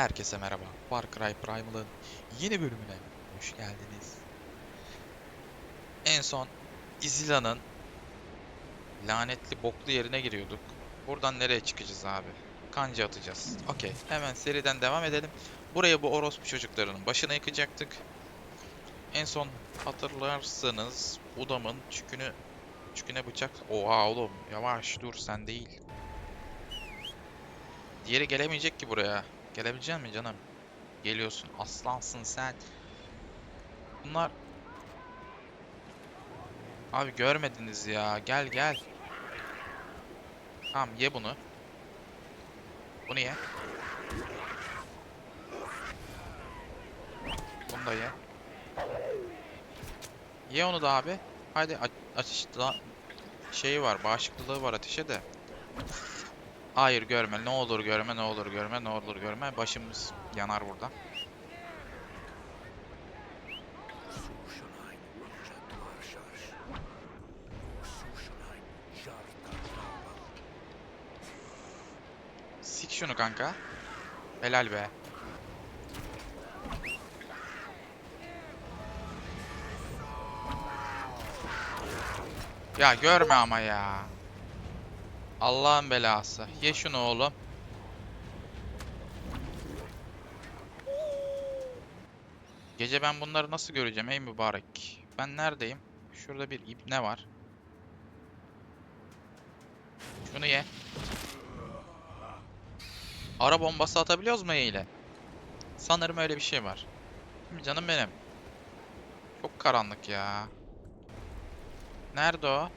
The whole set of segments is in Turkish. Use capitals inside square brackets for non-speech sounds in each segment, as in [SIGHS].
Herkese merhaba. Far Cry Primal'ın yeni bölümüne hoş geldiniz. En son Izila'nın lanetli boklu yerine giriyorduk. Buradan nereye çıkacağız abi? Kanca atacağız. Okey. Hemen seriden devam edelim. Buraya bu orospu çocuklarının başına yıkacaktık. En son hatırlarsanız Udam'ın çükünü çüküne bıçak... Oha oğlum yavaş dur sen değil. Diğeri gelemeyecek ki buraya. Gelebilecek mi canım? Geliyorsun. Aslansın sen. Bunlar... Abi görmediniz ya. Gel gel. Tamam ye bunu. Bunu ye. Bunu da ye. Ye onu da abi. Hadi a- ateş da şeyi var. Bağışıklılığı var ateşe de. Hayır görme. Ne olur görme, ne olur görme, ne olur görme. Başımız yanar burada. Sik şunu kanka. Helal be. Ya görme ama ya. Allah'ın belası. Ye şunu oğlum. Gece ben bunları nasıl göreceğim ey mübarek? Ben neredeyim? Şurada bir ibne var. Şunu ye. Ara bombası atabiliyoruz mu ile? Sanırım öyle bir şey var. Mi canım benim? Çok karanlık ya. Nerede o?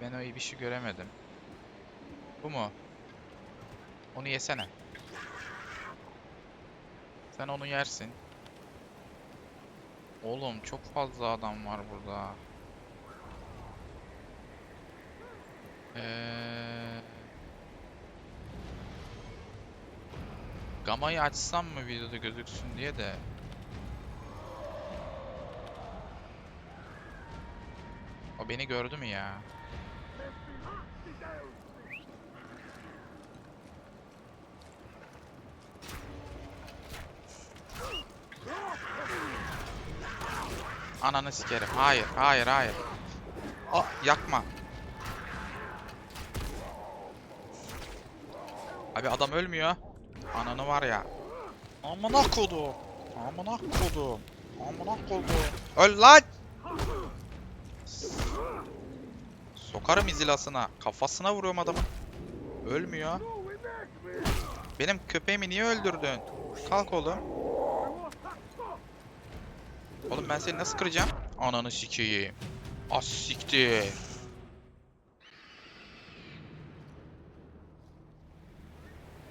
Ben o şey göremedim. Bu mu? Onu yesene. Sen onu yersin. Oğlum çok fazla adam var burada. Ee... Gamayı açsam mı videoda gözüksün diye de. O beni gördü mü ya? Ananı sikerim. Hayır, hayır, hayır. Aa, yakma. Abi adam ölmüyor. Ananı var ya. Amına kodum. Amına kodum. Amına kodum. Öl lan! Sokarım izilasına. Kafasına vuruyorum adamın. Ölmüyor. Benim köpeğimi niye öldürdün? Kalk oğlum. Oğlum ben seni nasıl kıracağım? Ananı sikeyim. Az siktir.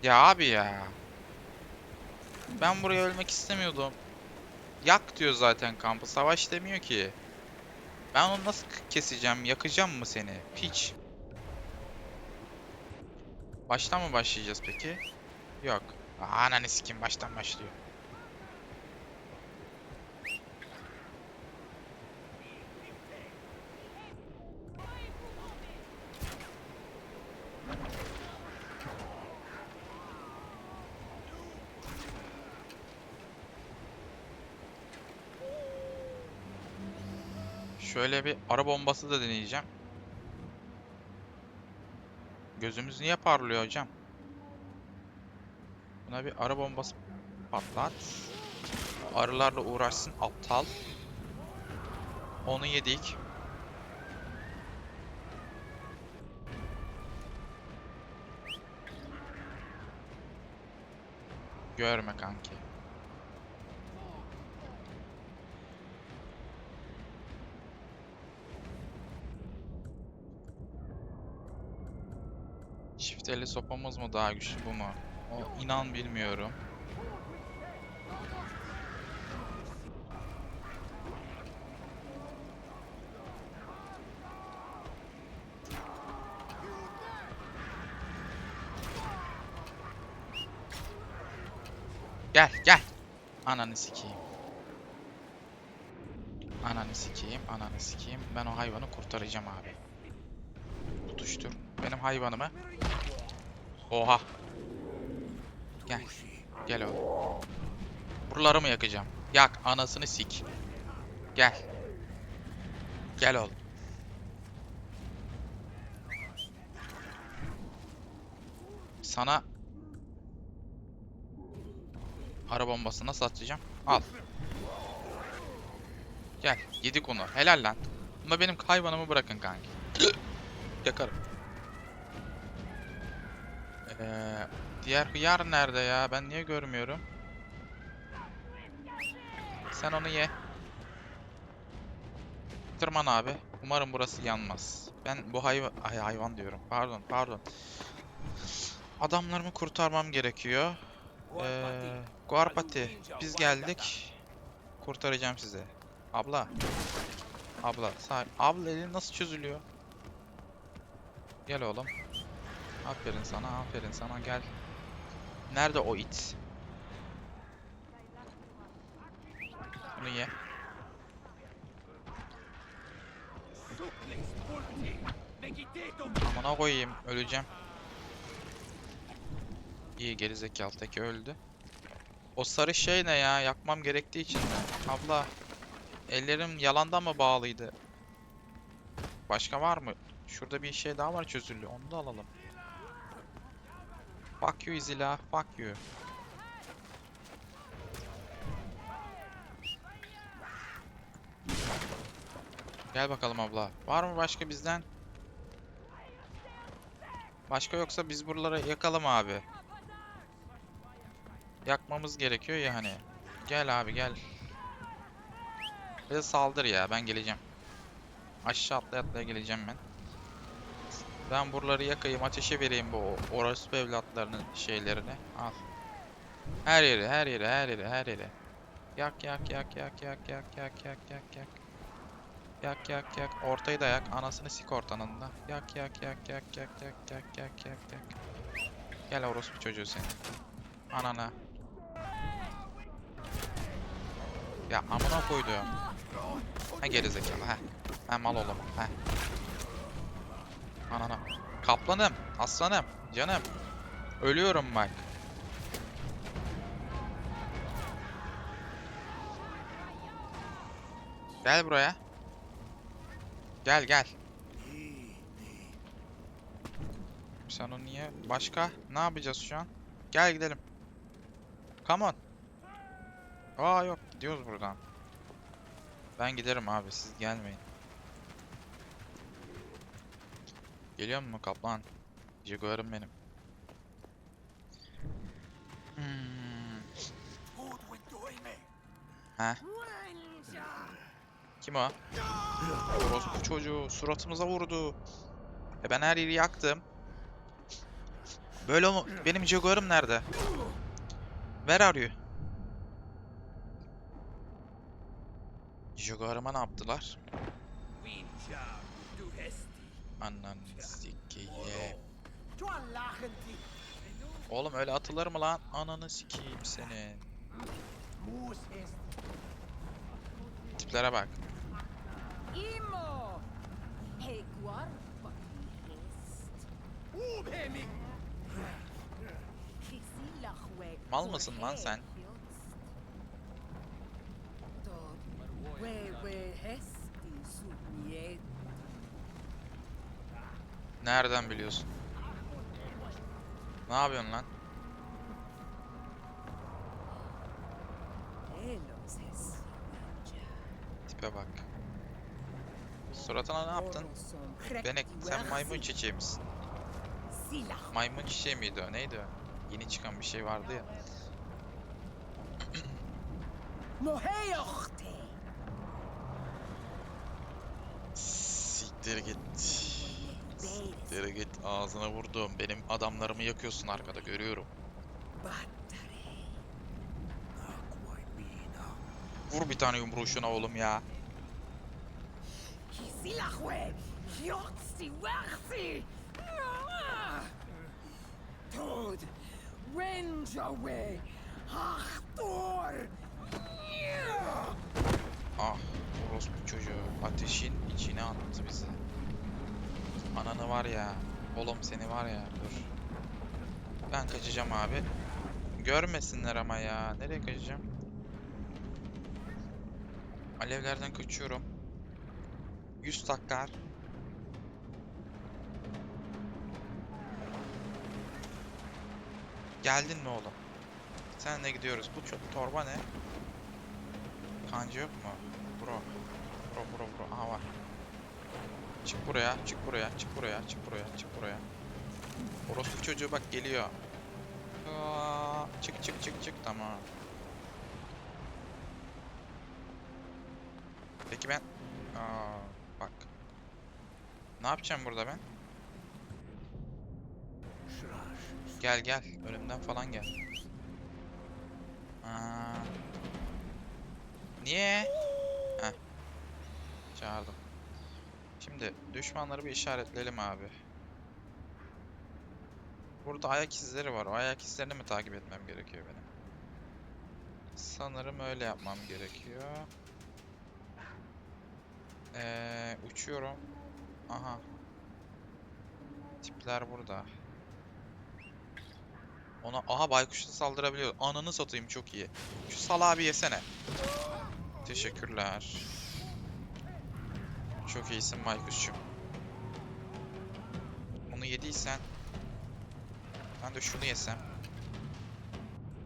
Ya abi ya. Ben buraya ölmek istemiyordum. Yak diyor zaten kampı. Savaş demiyor ki. Ben onu nasıl keseceğim? Yakacağım mı seni? Piç. Baştan mı başlayacağız peki? Yok. Ananı sikim baştan başlıyor. Şöyle bir ara bombası da deneyeceğim. Gözümüz niye parlıyor hocam? Buna bir ara bombası patlat. Arılarla uğraşsın aptal. Onu yedik. Görme kanki. Eli sopamız mı daha güçlü bu mu? O inan bilmiyorum. Gel gel. Ananı sikeyim. Ananı sikeyim, ananı sikeyim. Ben o hayvanı kurtaracağım abi. Tutuştur. Benim hayvanımı. Oha. Gel. Gel oğlum. Buraları mı yakacağım? Yak anasını sik. Gel. Gel oğlum. Sana ara bombası nasıl atacağım? Al. Gel. Yedik onu. Helal lan. Bunda benim hayvanımı bırakın kanki. Yakarım. Ee, diğer hıyar nerede ya? Ben niye görmüyorum? Sen onu ye. Tırman abi. Umarım burası yanmaz. Ben bu hayvan ay, hayvan diyorum. Pardon, pardon. Adamlarımı kurtarmam gerekiyor. Ee, Guarpati, biz geldik. Kurtaracağım sizi. Abla. Abla, sağ. Abla elin nasıl çözülüyor? Gel oğlum. Aferin sana, aferin sana gel. Nerede o it? Bunu ye. Amına koyayım, öleceğim. İyi gerizekalı teki öldü. O sarı şey ne ya? Yakmam gerektiği için mi? Abla. Ellerim yalandan mı bağlıydı? Başka var mı? Şurada bir şey daha var çözülü. Onu da alalım. Fuck you Izila. Fuck you. Gel bakalım abla. Var mı başka bizden? Başka yoksa biz buraları yakalım abi. Yakmamız gerekiyor ya hani. Gel abi gel. Bir de saldır ya ben geleceğim. Aşağı atlaya atlaya geleceğim ben. Ben buraları yakayım ateşe vereyim bu orospu evlatlarının şeylerini. Al. Her yeri her yeri her yeri her yeri. Yak yak yak yak yak yak yak yak yak yak. Yak yak yak. Ortayı da yak. Anasını sik ortanın da. Yak yak yak yak yak yak yak yak yak yak. Gel orospu çocuğu seni. Anana. Ya amına koydu. Ha gerizekalı ha. Ha mal oğlum ha. Anana. Kaplanım, aslanım, canım. Ölüyorum bak. Gel buraya. Gel gel. Sen onu niye? Başka? Ne yapacağız şu an? Gel gidelim. Come on. Aa yok gidiyoruz buradan. Ben giderim abi siz gelmeyin. Geliyor mu kaplan? Jaguar'ım benim. Hmm. Ha? Kim o? Orospu çocuğu suratımıza vurdu. E ben her yeri yaktım. Böyle mu? Benim Jaguar'ım nerede? Where are you? Jaguar'ıma ne yaptılar? Ananı sikeyim. Oğlum öyle atılır mı lan? Ananı sikeyim senin. Tiplere bak. Mal mısın lan sen? Nereden biliyorsun? Ne yapıyorsun lan? Tipe bak. Suratına ne yaptın? Benek sen maymun çiçeği misin? Maymun çiçeği miydi o? Neydi o? Yeni çıkan bir şey vardı ya. Moheyochte. Siktir git. Siktir git. Ağzına vurdum. Benim adamlarımı yakıyorsun arkada görüyorum. Vur bir tane yumruğu şuna oğlum ya. Dod. Renjawe. Achtor. Ah orospu çocuğu. Ateşin içine attı bizi. Ananı var ya. Oğlum seni var ya. Dur. Ben kaçacağım abi. Görmesinler ama ya. Nereye kaçacağım? Alevlerden kaçıyorum. 100 takkar. Geldin mi oğlum? Senle gidiyoruz. Bu çok torba ne? Kancı yok mu? Bro. Bro bro bro. Aha var. Çık buraya, çık buraya, çık buraya, çık buraya, çık buraya. Orospu çocuğu bak geliyor. Çık çık çık çık tamam. Peki ben Aa, bak. Ne yapacağım burada ben? Gel gel. Önümden falan gel. Aa. Niye? Heh. Çağırdım. Şimdi düşmanları bir işaretleyelim abi. Burada ayak izleri var. O ayak izlerini mi takip etmem gerekiyor benim? Sanırım öyle yapmam gerekiyor. Ee, uçuyorum. Aha. Tipler burada. Ona aha baykuş da saldırabiliyor. Ananı satayım çok iyi. Şu salağı bir yesene. Teşekkürler. Çok iyisin baykuşçum. Onu yediysen ben de şunu yesem.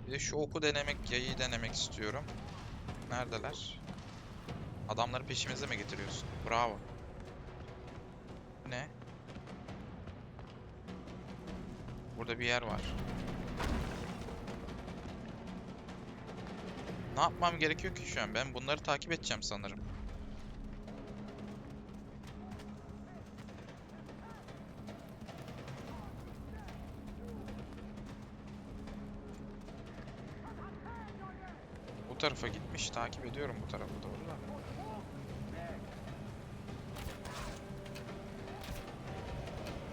Bir de şu oku denemek, yayı denemek istiyorum. Neredeler? Adamları peşimize mi getiriyorsun? Bravo. Ne? Burada bir yer var. Ne yapmam gerekiyor ki şu an? Ben bunları takip edeceğim sanırım. Tarafa gitmiş. Takip ediyorum bu tarafa doğru da.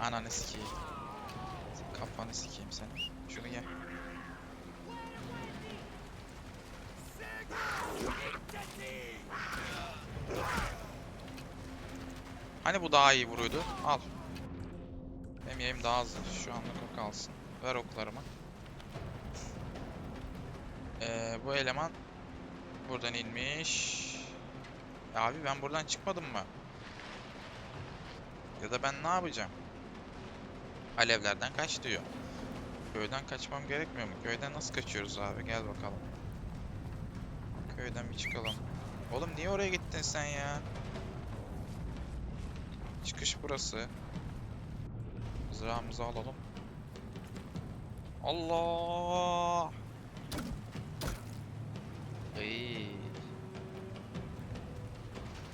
Ananı sikeyim. Kafanı sikeyim senin. Şunu ye. Hani bu daha iyi vuruyordu? Al. Benim yayım daha hızlı. Şu anlık o kalsın. Ver oklarımı. Ee, bu eleman buradan inmiş. Abi ben buradan çıkmadım mı? Ya da ben ne yapacağım? Alevlerden kaç diyor. Köyden kaçmam gerekmiyor mu? Köyden nasıl kaçıyoruz abi? Gel bakalım. Köyden bir çıkalım. Oğlum niye oraya gittin sen ya? Çıkış burası. Mızrağımızı alalım. Allah! Ay.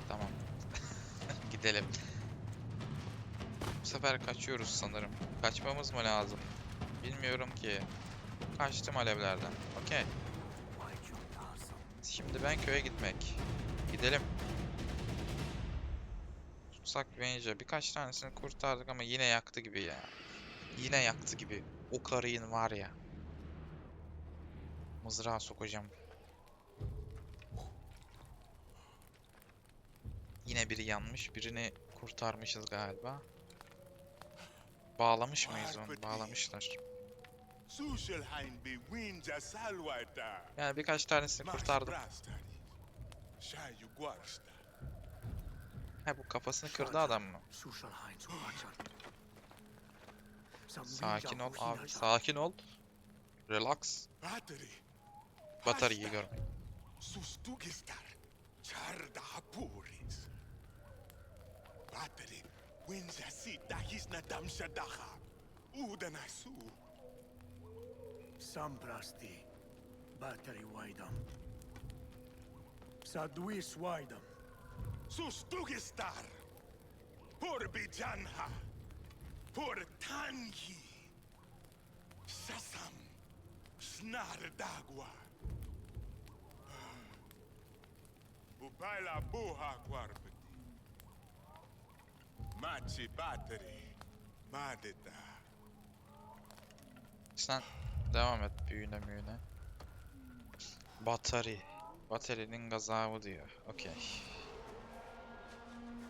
Tamam. [LAUGHS] Gidelim. Bu sefer kaçıyoruz sanırım. Kaçmamız mı lazım? Bilmiyorum ki. Kaçtım alevlerden. Okey. Şimdi ben köye gitmek. Gidelim. Tutsak Ranger. Birkaç tanesini kurtardık ama yine yaktı gibi ya. Yine yaktı gibi. O karıyın var ya. Mızrağa sokacağım. Yine biri yanmış. Birini kurtarmışız galiba. Bağlamış mıyız onu? Bağlamışlar. Yani birkaç tanesini kurtardım. He bu kafasını kırdı adam mı? Sakin ol abi. Sakin ol. Relax. Bataryayı gör. Sustugistar. Charda hapuris. Patry, wędza si dachis na damsza dacha. Uda na su. Sam. Battery wajdam. Sadwis wajdam. Sus star. Por bijanha. Por tangi. Sasam. Snar dagwa. [SIGHS] Bubaila buha kwarba. Machi battery. Madeta. Sen devam et büyüne müyüne. Batari. Batarinin gazabı diyor. Okey.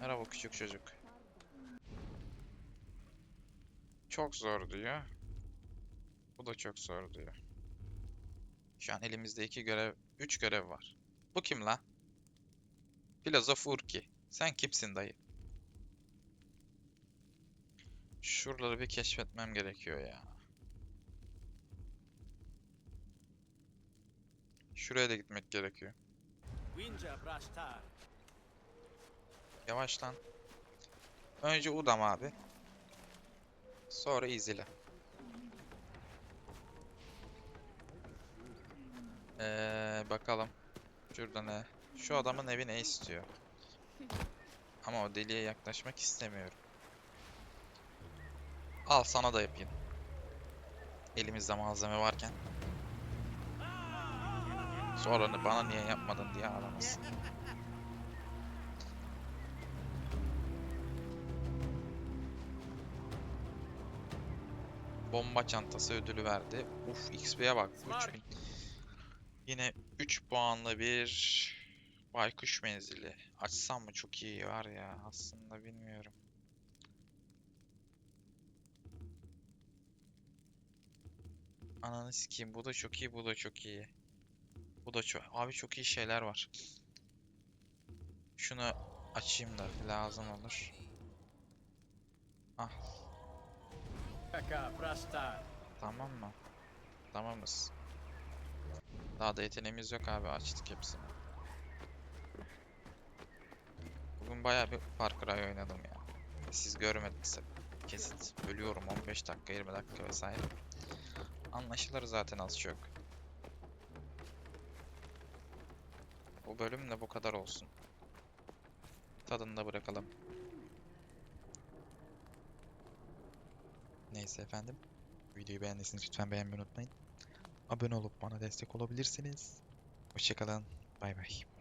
Merhaba küçük çocuk. Çok zor diyor. Bu da çok zor diyor. Şu an elimizde iki görev, üç görev var. Bu kim la? Filozof Urki. Sen kimsin dayı? Şuraları bir keşfetmem gerekiyor ya. Şuraya da gitmek gerekiyor. Winja Brashtar. Yavaş lan. Önce Udam abi. Sonra İzile. Ee, bakalım. Şurada ne? Şu adamın evi ne istiyor? Ama o deliğe yaklaşmak istemiyorum. Al sana da yapayım. Elimizde malzeme varken. Sonra bana niye yapmadın diye ağlamasın. Bomba çantası ödülü verdi. Uf XP'ye bak. 3000. Yine 3 puanlı bir baykuş menzili. Açsam mı çok iyi var ya aslında bilmiyorum. Ananı sikeyim bu da çok iyi bu da çok iyi. Bu da çok abi çok iyi şeyler var. Şunu açayım da lazım olur. Ah. Tamam mı? Tamamız. Daha da yeteneğimiz yok abi açtık hepsini. Bugün bayağı bir Far Cry oynadım ya. Siz görmediniz. Kesit. Ölüyorum 15 dakika 20 dakika vesaire. Anlaşılır zaten az çok. Bu bölüm de bu kadar olsun. Tadında bırakalım. Neyse efendim. Videoyu beğendiyseniz lütfen beğenmeyi unutmayın. Abone olup bana destek olabilirsiniz. Hoşçakalın. Bay bay.